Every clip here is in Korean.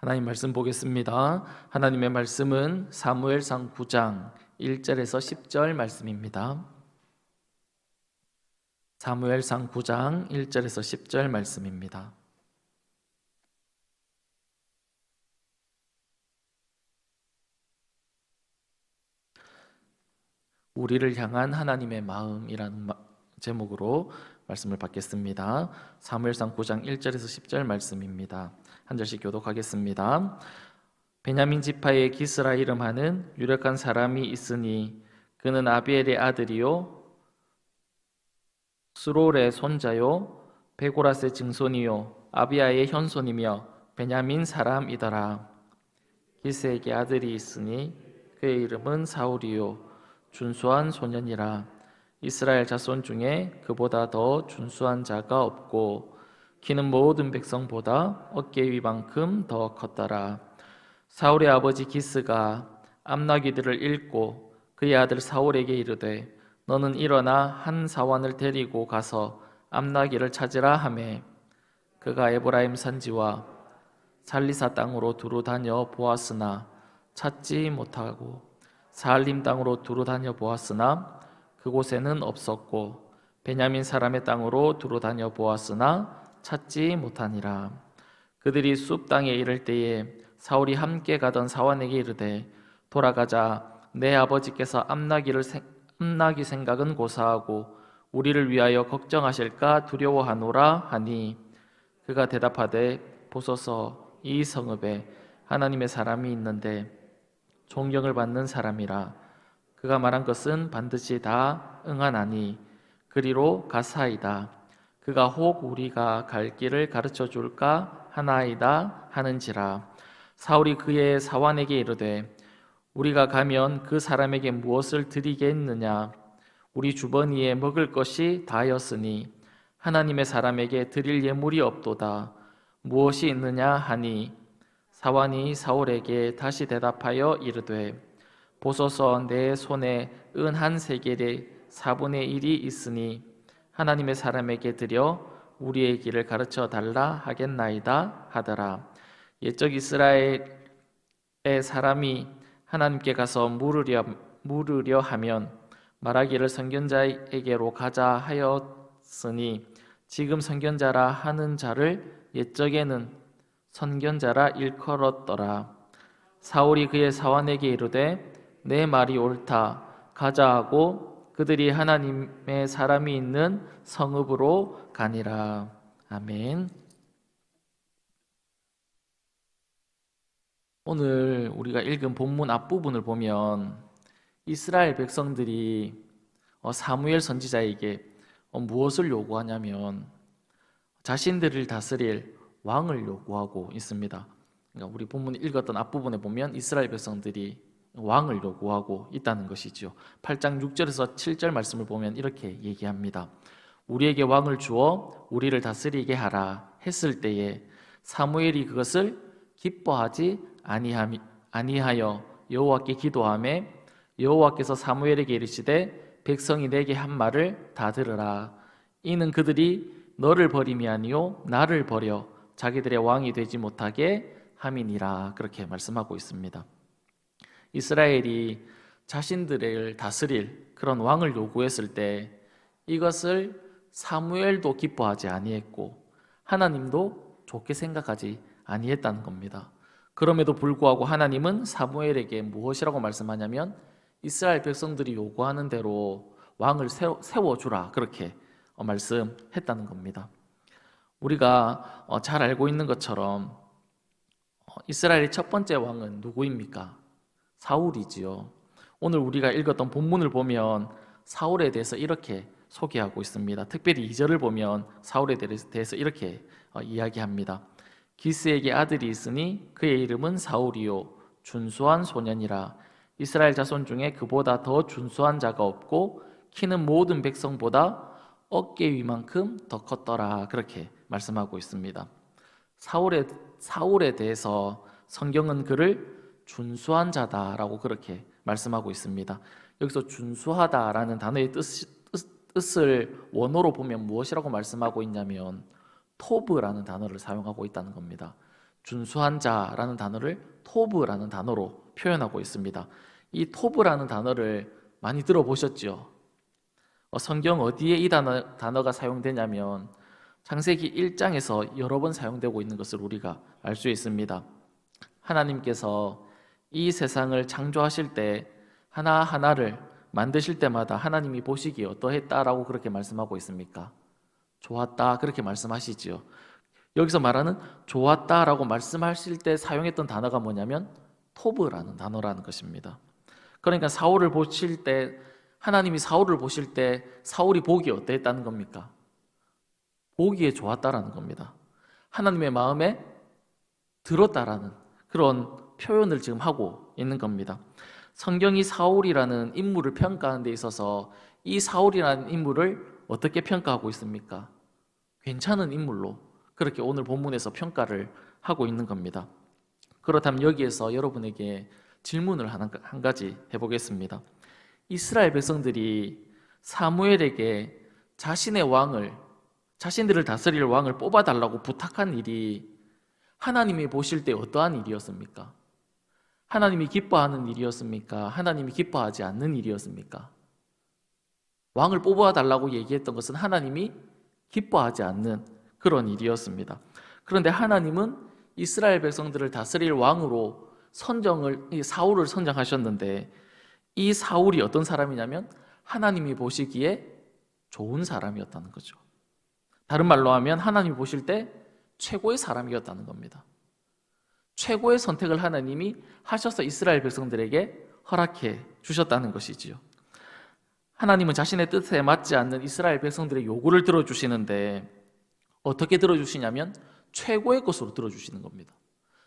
하나님 말씀 보겠습니다. 하나님의 말씀은 사무엘상 9장 1절에서 10절 말씀입니다. 사무엘상 9장 1절에서 10절 말씀입니다. 우리를 향한 하나님의 마음이라는 마- 제목으로 말씀을 받겠습니다. 사무엘상 9장 1절에서 10절 말씀입니다. 한 절씩 교독하겠습니다. 베냐민 지파의 기스라 이름하는 유력한 사람이 있으니 그는 아비엘의 아들이요 스롤의 손자요 베고라스의 증손이요 아비아의 현손이며 베냐민 사람이더라. 기스에게 아들이 있으니 그의 이름은 사울이요 준수한 소년이라 이스라엘 자손 중에 그보다 더 준수한 자가 없고 키는 모든 백성보다 어깨 위만큼 더 컸더라. 사울의 아버지 기스가 암나귀들을 잃고 그의 아들 사울에게 이르되 너는 일어나 한 사원을 데리고 가서 암나귀를 찾으라 하매. 그가 에브라임 산지와 살리사 땅으로 두루 다녀 보았으나 찾지 못하고 사알림 땅으로 두루 다녀 보았으나 그곳에는 없었고 베냐민 사람의 땅으로 두루 다녀 보았으나 찾지 못하니라. 그들이 숲 땅에 이를 때에 사울이 함께 가던 사원에게 이르되 돌아가자. 내 아버지께서 암나기를 생- 암나기 생각은 고사하고 우리를 위하여 걱정하실까 두려워하노라 하니 그가 대답하되 보소서 이 성읍에 하나님의 사람이 있는데 존경을 받는 사람이라 그가 말한 것은 반드시 다 응하나니 그리로 가사이다. 그가 혹 우리가 갈 길을 가르쳐 줄까 하나이다 하는지라. 사울이 그의 사환에게 이르되 우리가 가면 그 사람에게 무엇을 드리겠느냐? 우리 주번이에 먹을 것이 다였으니 하나님의 사람에게 드릴 예물이 없도다. 무엇이 있느냐 하니? 사환이 사울에게 다시 대답하여 이르되 보소서 내 손에 은 한 세겔의 사분의 일이 있으니 하나님의 사람에게 드려 우리의 길을 가르쳐 달라 하겠나이다 하더라. 옛적 이스라엘의 사람이 하나님께 가서 물으려 물으려 하면 말하기를 선견자에게로 가자 하였으니 지금 선견자라 하는 자를 옛적에는 선견자라 일컬었더라. 사울이 그의 사환에게 이르되 내 말이 옳다 가자 하고 그들이 하나님의 사람이 있는 성읍으로 가니라 아멘. 오늘 우리가 읽은 본문 앞부분을 보면 이스라엘 백성들이 어, 사무엘 선지자에게 어, 무엇을 요구하냐면 자신들을 다스릴 왕을 요구하고 있습니다. 그러니까 우리 본문 읽었던 앞부분에 보면 이스라엘 백성들이 왕을 요구하고 있다는 것이지요. 8장 6절에서 7절 말씀을 보면 이렇게 얘기합니다. 우리에게 왕을 주어 우리를 다스리게 하라 했을 때에 사무엘이 그것을 기뻐하지 아니함- 아니하여 여호와께 기도하매 여호와께서 사무엘에게 이르시되 백성이 내게 한 말을 다 들으라 이는 그들이 너를 버림이 아니요 나를 버려 자기들의 왕이 되지 못하게 함이니라 그렇게 말씀하고 있습니다. 이스라엘이 자신들을 다스릴 그런 왕을 요구했을 때 이것을 사무엘도 기뻐하지 아니했고 하나님도 좋게 생각하지 아니했다는 겁니다. 그럼에도 불구하고 하나님은 사무엘에게 무엇이라고 말씀하냐면 이스라엘 백성들이 요구하는 대로 왕을 세워 주라 그렇게 어, 말씀했다는 겁니다. 우리가 어, 잘 알고 있는 것처럼 어, 이스라엘의 첫 번째 왕은 누구입니까? 사울이지요. 오늘 우리가 읽었던 본문을 보면 사울에 대해서 이렇게 소개하고 있습니다. 특별히 2절을 보면 사울에 대해서 이렇게 어, 이야기합니다. 기스에게 아들이 있으니 그의 이름은 사울이요 준수한 소년이라 이스라엘 자손 중에 그보다 더 준수한 자가 없고 키는 모든 백성보다 어깨 위만큼 더 컸더라 그렇게 말씀하고 있습니다. 사울에 사울에 대해서 성경은 그를 준수한 자다라고 그렇게 말씀하고 있습니다. 여기서 준수하다라는 단어의 뜻, 뜻을 원어로 보면 무엇이라고 말씀하고 있냐면 토브라는 단어를 사용하고 있다는 겁니다. 준수한 자라는 단어를 토브라는 단어로 표현하고 있습니다. 이 토브라는 단어를 많이 들어보셨죠? 어, 성경 어디에 이 단어, 단어가 사용되냐면 창세기 1장에서 여러 번 사용되고 있는 것을 우리가 알 수 있습니다. 하나님께서 이 세상을 창조하실 때 하나하나를 만드실 때마다 하나님이 보시기에 어떠했다라고 그렇게 말씀하고 있습니까? 좋았다 그렇게 말씀하시지요. 여기서 말하는 좋았다라고 말씀하실 때 사용했던 단어가 뭐냐면 토브라는 단어라는 것입니다. 그러니까 사울을 보실 때 하나님이 사울을 보실 때 사울이 보기 어땠다는 겁니까? 보기에 좋았다라는 겁니다. 하나님의 마음에 들었다라는 그런 표현을 지금 하고 있는 겁니다. 성경이 사울이라는 인물을 평가하는 데 있어서 이 사울이라는 인물을 어떻게 평가하고 있습니까? 괜찮은 인물로 그렇게 오늘 본문에서 평가를 하고 있는 겁니다. 그렇다면 여기에서 여러분에게 질문을 한 가지 해보겠습니다. 이스라엘 백성들이 사무엘에게 자신의 왕을 자신들을 다스릴 왕을 뽑아달라고 부탁한 일이 하나님이 보실 때 어떠한 일이었습니까? 하나님이 기뻐하는 일이었습니까? 하나님이 기뻐하지 않는 일이었습니까? 왕을 뽑아 달라고 얘기했던 것은 하나님이 기뻐하지 않는 그런 일이었습니다. 그런데 하나님은 이스라엘 백성들을 다스릴 왕으로 선정을 이 사울을 선정하셨는데 이 사울이 어떤 사람이냐면 하나님이 보시기에 좋은 사람이었다는 거죠. 다른 말로 하면 하나님이 보실 때 최고의 사람이었다는 겁니다. 최고의 선택을 하나님이 하셔서 이스라엘 백성들에게 허락해 주셨다는 것이지요. 하나님은 자신의 뜻에 맞지 않는 이스라엘 백성들의 요구를 들어주시는데 어떻게 들어주시냐면 최고의 것으로 들어주시는 겁니다.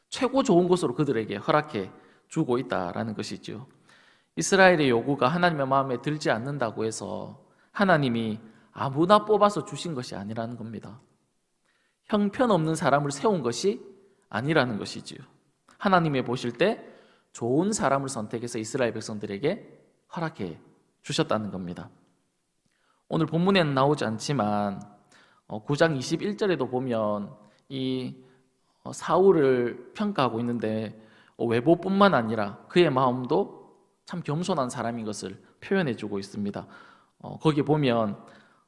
최고 좋은 것으로 그들에게 허락해 주고 있다라는 것이죠. 이스라엘의 요구가 하나님의 마음에 들지 않는다고 해서 하나님이 아무나 뽑아서 주신 것이 아니라는 겁니다. 형편없는 사람을 세운 것이 아니라는 것이지요. 하나님의 보실 때 좋은 사람을 선택해서 이스라엘 백성들에게 허락해 주셨다는 겁니다. 오늘 본문에는 나오지 않지만 9장 21절에도 보면 이 어, 사울을 평가하고 있는데 어, 외모뿐만 아니라 그의 마음도 참 겸손한 사람인 것을 표현해 주고 있습니다. 어, 거기 보면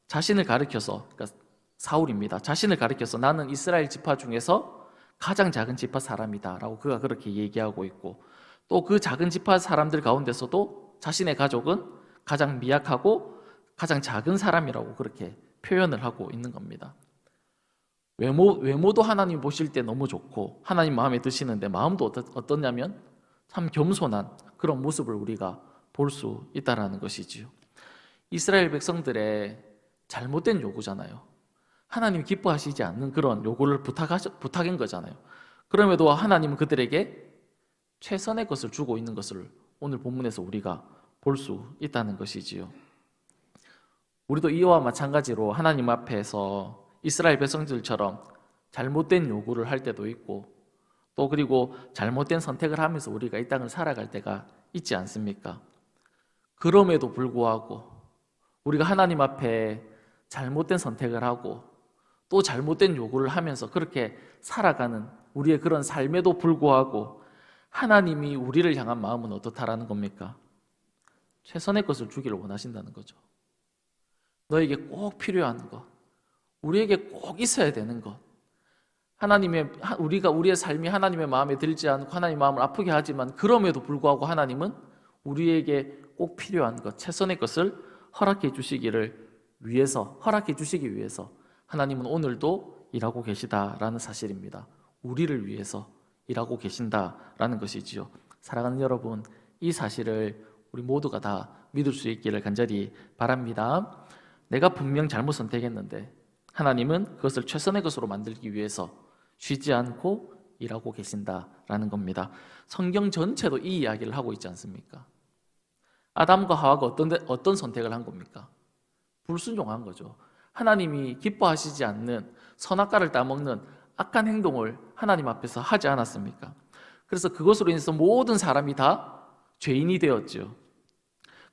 자신을 가리켜서 그러니까 사울입니다. 자신을 가리켜서 나는 이스라엘 지파 중에서 가장 작은 지파 사람이다라고 그가 그렇게 얘기하고 있고 또 그 작은 지파 사람들 가운데서도 자신의 가족은 가장 미약하고 가장 작은 사람이라고 그렇게 표현을 하고 있는 겁니다. 외모, 외모도 하나님 보실 때 너무 좋고 하나님 마음에 드시는데 마음도 어떠, 냐면 참 겸손한 그런 모습을 우리가 볼 수 있다라는 것이지요. 이스라엘 백성들의 잘못된 요구잖아요. 하나님 기뻐하시지 않는 그런 요구를 부탁하셔, 부탁인 거잖아요. 그럼에도 하나님은 그들에게 최선의 것을 주고 있는 것을 오늘 본문에서 우리가 볼 수 있다는 것이지요. 우리도 이와 마찬가지로 하나님 앞에서 이스라엘 백성들처럼 잘못된 요구를 할 때도 있고 또 그리고 잘못된 선택을 하면서 우리가 이 땅을 살아갈 때가 있지 않습니까? 그럼에도 불구하고 우리가 하나님 앞에 잘못된 선택을 하고 또 잘못된 요구를 하면서 그렇게 살아가는 우리의 그런 삶에도 불구하고 하나님이 우리를 향한 마음은 어떻다라는 겁니까? 최선의 것을 주기를 원하신다는 거죠. 너에게 꼭 필요한 것, 우리에게 꼭 있어야 되는 것. 하나님의 우리가 우리의 삶이 하나님의 마음에 들지 않고 하나님 마음을 아프게 하지만 그럼에도 불구하고 하나님은 우리에게 꼭 필요한 것, 최선의 것을 허락해 주시기를 위해서 허락해 주시기 위해서 하나님은 오늘도 일하고 계시다라는 사실입니다. 우리를 위해서 일하고 계신다라는 것이지요. 사랑하는 여러분, 이 사실을 우리 모두가 다 믿을 수 있기를 간절히 바랍니다. 내가 분명 잘못 선택했는데 하나님은 그것을 최선의 것으로 만들기 위해서 쉬지 않고 일하고 계신다라는 겁니다. 성경 전체도 이 이야기를 하고 있지 않습니까? 아담과 하와가 어떤 어떤 선택을 한 겁니까? 불순종한 거죠. 하나님이 기뻐하시지 않는 선악과를 따먹는 악한 행동을 하나님 앞에서 하지 않았습니까? 그래서 그것으로 인해서 모든 사람이 다 죄인이 되었죠.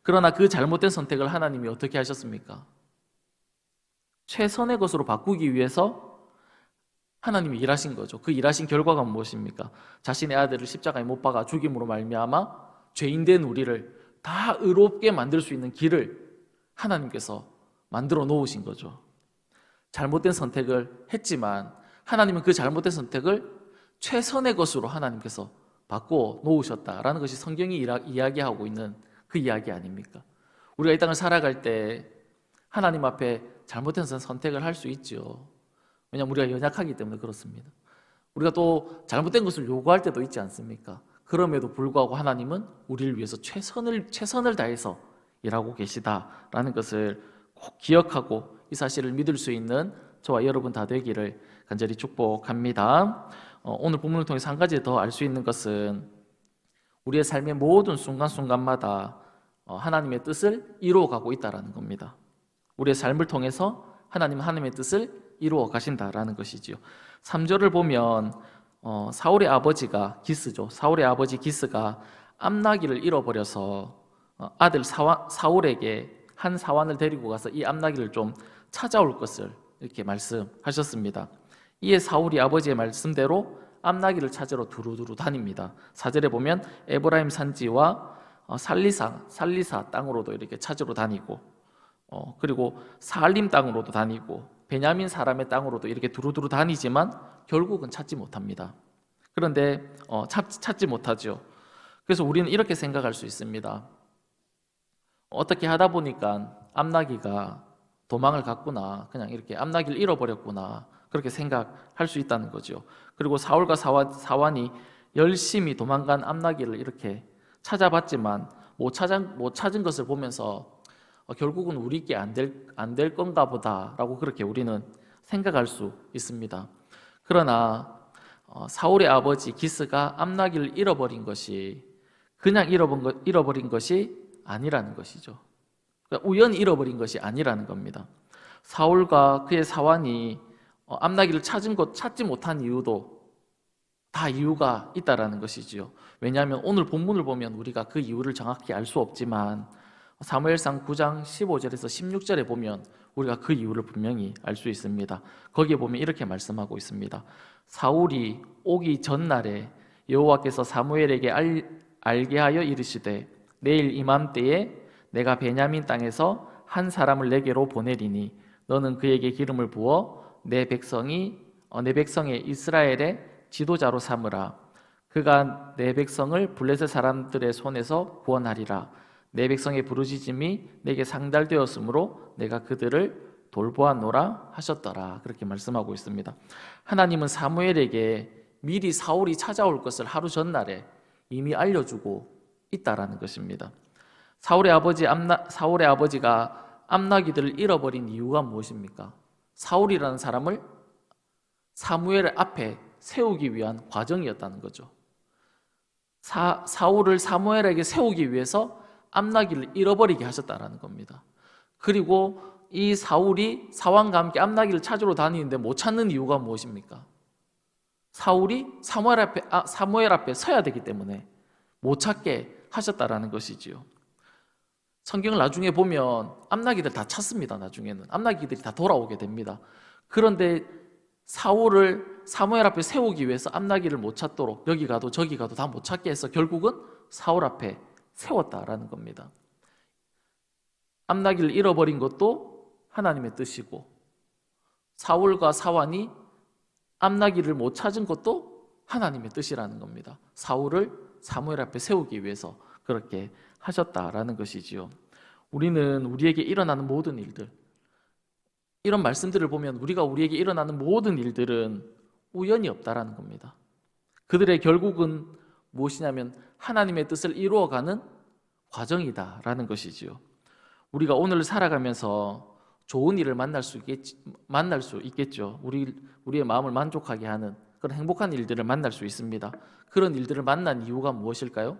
그러나 그 잘못된 선택을 하나님이 어떻게 하셨습니까? 최선의 것으로 바꾸기 위해서 하나님이 일하신 거죠. 그 일하신 결과가 무엇입니까? 자신의 아들을 십자가에 못 박아 죽임으로 말미암아 죄인된 우리를 다 의롭게 만들 수 있는 길을 하나님께서 만들어 놓으신 거죠. 잘못된 선택을 했지만 하나님은 그 잘못된 선택을 최선의 것으로 하나님께서 바꿔 놓으셨다라는 것이 성경이 이야기하고 있는 그 이야기 아닙니까? 우리가 이 땅을 살아갈 때 하나님 앞에 잘못된 선택을 할 수 있죠. 왜냐하면 우리가 연약하기 때문에 그렇습니다. 우리가 또 잘못된 것을 요구할 때도 있지 않습니까? 그럼에도 불구하고 하나님은 우리를 위해서 최선을 최선을 다해서 일하고 계시다라는 것을 꼭 기억하고 이 사실을 믿을 수 있는 저와 여러분 다 되기를 간절히 축복합니다. 어, 오늘 본문을 통해서 한 가지 더 알 수 있는 것은 우리의 삶의 모든 순간순간마다 어, 하나님의 뜻을 이루어가고 있다라는 겁니다. 우리의 삶을 통해서 하나님은 하나님의 뜻을 이루어 가신다라는 것이지요. 3절을 보면 어, 사울의 아버지가 기스죠. 사울의 아버지 기스가 암나기를 잃어버려서 어, 아들 사와, 사울에게 한 사환을 데리고 가서 이 암나기를 좀 찾아올 것을 이렇게 말씀하셨습니다. 이에 사울이 아버지의 말씀대로 암나기를 찾으러 두루두루 다닙니다. 사절에 보면 에브라임 산지와 어, 살리사 살리사 땅으로도 이렇게 찾으러 다니고 어, 그리고 살림 땅으로도 다니고 베냐민 사람의 땅으로도 이렇게 두루두루 다니지만 결국은 찾지 못합니다. 그런데 어, 찾, 찾지 못하죠. 그래서 우리는 이렇게 생각할 수 있습니다. 어떻게 하다 보니까 암나기가 도망을 갔구나. 그냥 이렇게 암나기를 잃어버렸구나. 그렇게 생각할 수 있다는 거죠. 그리고 사울과 사완, 사완 이 열심히 도망간 암나기를 이렇게 찾아봤지만 못 찾은, 못 찾은 것을 보면서 어, 결국은 우리께 안 될 안 될 건가 보다라고 그렇게 우리는 생각할 수 있습니다. 그러나 어, 사울의 아버지 기스가 암나기를 잃어버린 것이 그냥 잃어버린, 것, 잃어버린 것이 아니라는 것이죠. 그러니까 우연히 잃어버린 것이 아니라는 겁니다. 사울과 그의 사환이 어, 암나기를 찾은 것 찾지 못한 이유도 다 이유가 있다라는 것이지요. 왜냐하면 오늘 본문을 보면 우리가 그 이유를 정확히 알 수 없지만 사무엘상 9장 15절에서 16절에 보면 우리가 그 이유를 분명히 알 수 있습니다. 거기에 보면 이렇게 말씀하고 있습니다. 사울이 오기 전날에 여호와께서 사무엘에게 알, 알게 하여 이르시되 내일 이맘때에 내가 베냐민 땅에서 한 사람을 내게로 보내리니 너는 그에게 기름을 부어 내 백성이 어, 내 백성의 이스라엘의 지도자로 삼으라. 그가 내 백성을 블레셋 사람들의 손에서 구원하리라. 내 백성의 부르짖음이 내게 상달되었으므로 내가 그들을 돌보았노라 하셨더라. 그렇게 말씀하고 있습니다. 하나님은 사무엘에게 미리 사울이 찾아올 것을 하루 전날에 이미 알려주고 있다라는 것입니다. 사울의 아버지 암나, 사울의 아버지가 암나기들을 잃어버린 이유가 무엇입니까? 사울이라는 사람을 사무엘 앞에 세우기 위한 과정이었다는 거죠. 사, 사울을 사무엘에게 세우기 위해서 암나기를 잃어버리게 하셨다라는 겁니다. 그리고 이 사울이 사왕과 함께 암나기를 찾으러 다니는데 못 찾는 이유가 무엇입니까? 사울이 사무엘 앞에 아, 사무엘 앞에 서야 되기 때문에 못 찾게 하셨다라는 것이지요. 성경을 나중에 보면 암나기들 다 찾습니다. 나중에는 암나기들이 다 돌아오게 됩니다. 그런데 사울을 사무엘 앞에 세우기 위해서 암나기를 못 찾도록 여기 가도 저기 가도 다 못 찾게 해서 결국은 사울 앞에 세웠다라는 겁니다. 암나기를 잃어버린 것도 하나님의 뜻이고 사울과 사완이 암나기를 못 찾은 것도 하나님의 뜻이라는 겁니다. 사울을 사무엘 앞에 세우기 위해서 그렇게 하셨다라는 것이지요. 우리는 우리에게 일어나는 모든 일들 이런 말씀들을 보면 우리가 우리에게 일어나는 모든 일들은 우연이 없다라는 겁니다. 그들의 결국은 무엇이냐면 하나님의 뜻을 이루어가는 과정이다라는 것이지요. 우리가 오늘 살아가면서 좋은 일을 만날 수 있겠, 만날 수 있겠죠. 우리 우리의 마음을 만족하게 하는 그런 행복한 일들을 만날 수 있습니다. 그런 일들을 만난 이유가 무엇일까요?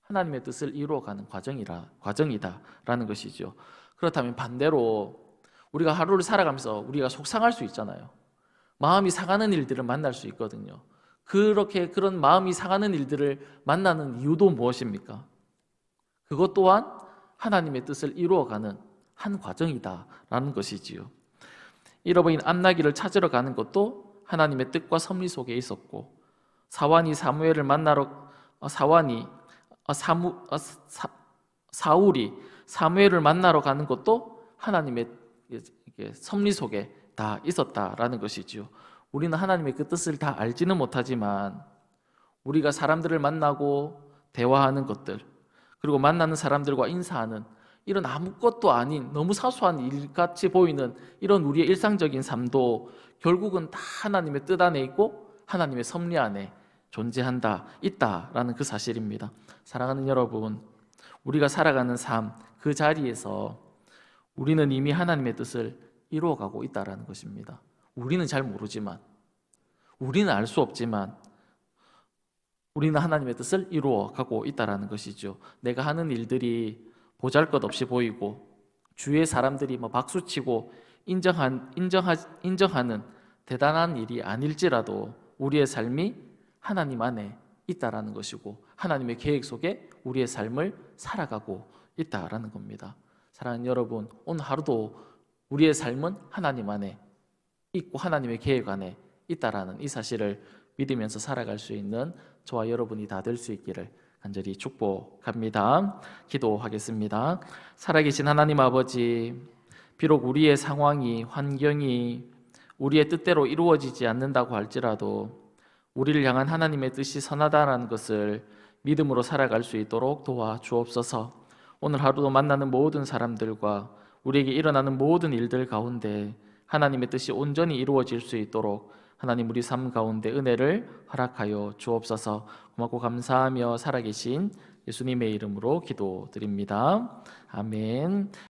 하나님의 뜻을 이루어가는 과정이라 과정이다라는 것이죠. 그렇다면 반대로 우리가 하루를 살아가면서 우리가 속상할 수 있잖아요. 마음이 상하는 일들을 만날 수 있거든요. 그렇게 그런 마음이 상하는 일들을 만나는 이유도 무엇입니까? 그것 또한 하나님의 뜻을 이루어가는 한 과정이다라는 것이지요. 잃어버린 암나기를 찾으러 가는 것도 하나님의 뜻과 섭리 속에 있었고 사완이 사무엘을 만나러 어, 사완이 어, 사무 어, 사, 사울이 사무엘을 만나러 가는 것도 하나님의 섭리 속에 다 있었다라는 것이지요. 우리는 하나님의 그 뜻을 다 알지는 못하지만 우리가 사람들을 만나고 대화하는 것들 그리고 만나는 사람들과 인사하는 이런 아무것도 아닌 너무 사소한 일 같이 보이는 이런 우리의 일상적인 삶도 결국은 다 하나님의 뜻 안에 있고 하나님의 섭리 안에 존재한다 있다라는 그 사실입니다. 사랑하는 여러분, 우리가 살아가는 삶 그 자리에서 우리는 이미 하나님의 뜻을 이루어가고 있다라는 것입니다. 우리는 잘 모르지만 우리는 알 수 없지만 우리는 하나님의 뜻을 이루어가고 있다라는 것이죠. 내가 하는 일들이 보잘 것 없이 보이고 주위의 사람들이 뭐 박수치고 인정한 인정하 인정하는 대단한 일이 아닐지라도 우리의 삶이 하나님 안에 있다라는 것이고 하나님의 계획 속에 우리의 삶을 살아가고 있다라는 겁니다. 사랑하는 여러분, 오늘 하루도 우리의 삶은 하나님 안에 있고 하나님의 계획 안에 있다라는 이 사실을 믿으면서 살아갈 수 있는 저와 여러분이 다 될 수 있기를 간절히 축복합니다. 기도하겠습니다. 살아계신 하나님 아버지, 비록 우리의 상황이 환경이 우리의 뜻대로 이루어지지 않는다고 할지라도 우리를 향한 하나님의 뜻이 선하다라는 것을 믿음으로 살아갈 수 있도록 도와 주옵소서. 오늘 하루도 만나는 모든 사람들과 우리에게 일어나는 모든 일들 가운데 하나님의 뜻이 온전히 이루어질 수 있도록 하나님 우리 삶 가운데 은혜를 허락하여 주옵소서. 고맙고 감사하며 살아계신 예수님의 이름으로 기도드립니다. 아멘.